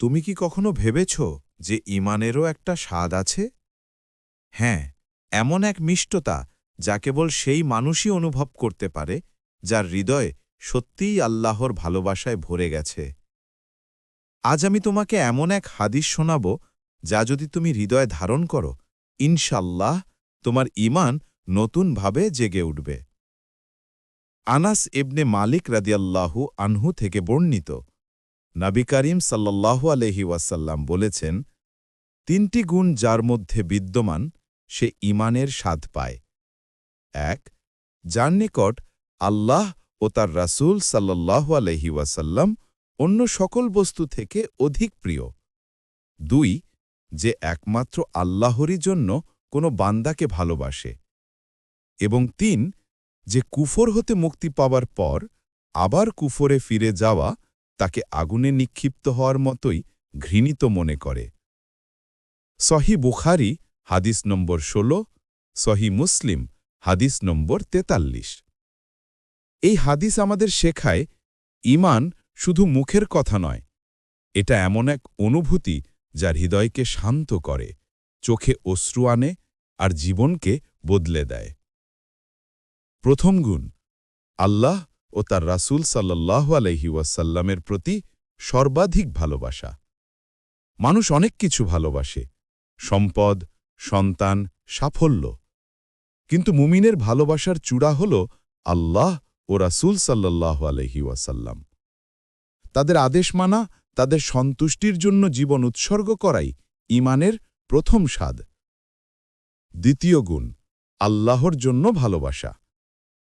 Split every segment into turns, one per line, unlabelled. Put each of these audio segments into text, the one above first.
তুমি কি কখনো ভেবেছ যে ইমানেরও একটা স্বাদ আছে? হ্যাঁ এমন এক মিষ্টতা যা কেবল সেই মানুষই অনুভব করতে পারে, যার হৃদয় সত্যিই আল্লাহর ভালোবাসায় ভরে গেছে। আজ আমি তোমাকে এমন এক হাদিস শোনাব যা যদি তুমি হৃদয় ধারণ করো ইনশাল্লাহ তোমার ইমান নতুনভাবে জেগে উঠবে। আনাস এবনে মালিক রাদিয়াল্লাহু আনহু থেকে বর্ণিত নবী করিম সাল্লাল্লাহু আলহি ওয়াসাল্লাম বলেছেন, তিনটি গুণ যার মধ্যে বিদ্যমান, সে ইমানের স্বাদ পায়। এক, যার নিকট আল্লাহ ও তার রাসূল সাল্লাল্লাহু আলহি ওয়াসাল্লাম অন্য সকল বস্তু থেকে অধিক প্রিয়। দুই, যে একমাত্র আল্লাহরই জন্য কোনো বান্দাকে ভালোবাসে। এবং তিন, যে কুফর হতে মুক্তি পাওয়ার পর আবার কুফরে ফিরে যাওয়া তাকে আগুনে নিক্ষিপ্ত হওয়ার মতোই ঘৃণিত মনে করে। সহি বুখারি, হাদিস নম্বর ১৬ সহি মুসলিম, হাদিস নম্বর তেতাল্লিশ। এই হাদিস আমাদের শেখায় ইমান শুধু মুখের কথা নয়, এটা এমন এক অনুভূতি যা হৃদয়কে শান্ত করে, চোখে অশ্রু আনে আর জীবনকে বদলে দেয়। প্রথম গুণ, আল্লাহ ও তার রাসূল সাল্লাহ আলহি ওয়াসাল্লামের প্রতি সর্বাধিক ভালোবাসা। মানুষ অনেক কিছু ভালোবাসে, সম্পদ, সন্তান, সাফল্য। কিন্তু মুমিনের ভালোবাসার চূড়া হল আল্লাহ ও রাসূল সাল্লাহ আলহি ওয়াসাল্লাম। তাদের আদেশ মানা, তাদের সন্তুষ্টির জন্য জীবন উৎসর্গ করাই ইমানের প্রথম স্বাদ। দ্বিতীয় গুণ, আল্লাহর জন্য ভালোবাসা।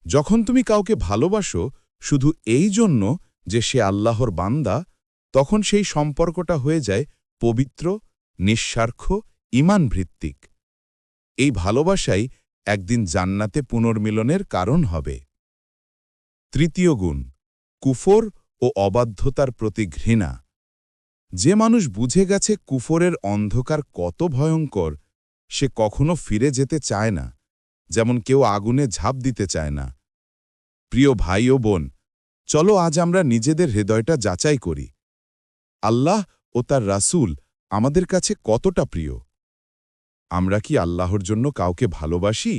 যখন তুমি কাউকে ভালোবাসো শুধু এই জন্য যে সে আল্লাহর বান্দা, তখন সেই সম্পর্কটা হয়ে যায় পবিত্র, নিঃস্বার্থ ইমান ভিত্তিক এই ভালোবাসাই একদিন জান্নাতে পুনর্মিলনের কারণ হবে। তৃতীয় গুণ, কুফর ও অবাধ্যতার প্রতি ঘৃণা। যে মানুষ বুঝে গেছে কুফরের অন্ধকার কত ভয়ঙ্কর, সে কখনো ফিরে যেতে চায় না, যেমন কেউ আগুনে ঝাঁপ দিতে চায় না। প্রিয় ভাই ও বোন চলো আজ আমরা নিজেদের হৃদয়টা যাচাই করি। আল্লাহ ও তার রাসূল আমাদের কাছে কতটা প্রিয়। আমরা কি আল্লাহর জন্য কাউকে ভালোবাসি?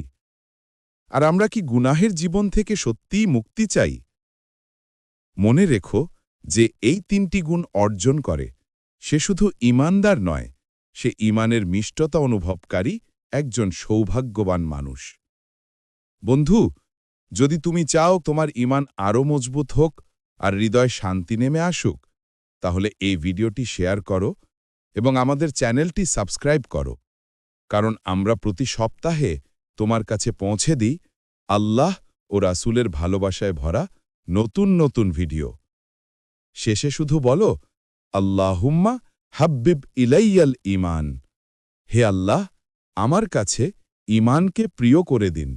আর আমরা কি গুনাহের জীবন থেকে সত্যিই মুক্তি চাই? মনে রেখো যে এই তিনটি গুণ অর্জন করে, সে শুধু ইমানদার নয়, সে ইমানের মিষ্টতা অনুভবকারী একজন সৌভাগ্যবান মানুষ। বন্ধু যদি তুমি চাও তোমার ইমান আরও মজবুত হোক আর হৃদয় শান্তি নেমে আসুক, তাহলে এই ভিডিওটি শেয়ার করো এবং আমাদের চ্যানেলটি সাবস্ক্রাইব করো। কারণ আমরা প্রতি সপ্তাহে তোমার কাছে পৌঁছে দিই আল্লাহ ও রাসুলের ভালোবাসায় ভরা নতুন নতুন ভিডিও। শেষে শুধু বলো, আল্লাহুম্মা হাব্বিব ইলাইয়াল ইমান হে আল্লাহ, আমার কাছে ইমানকে প্রিয় করে দিন।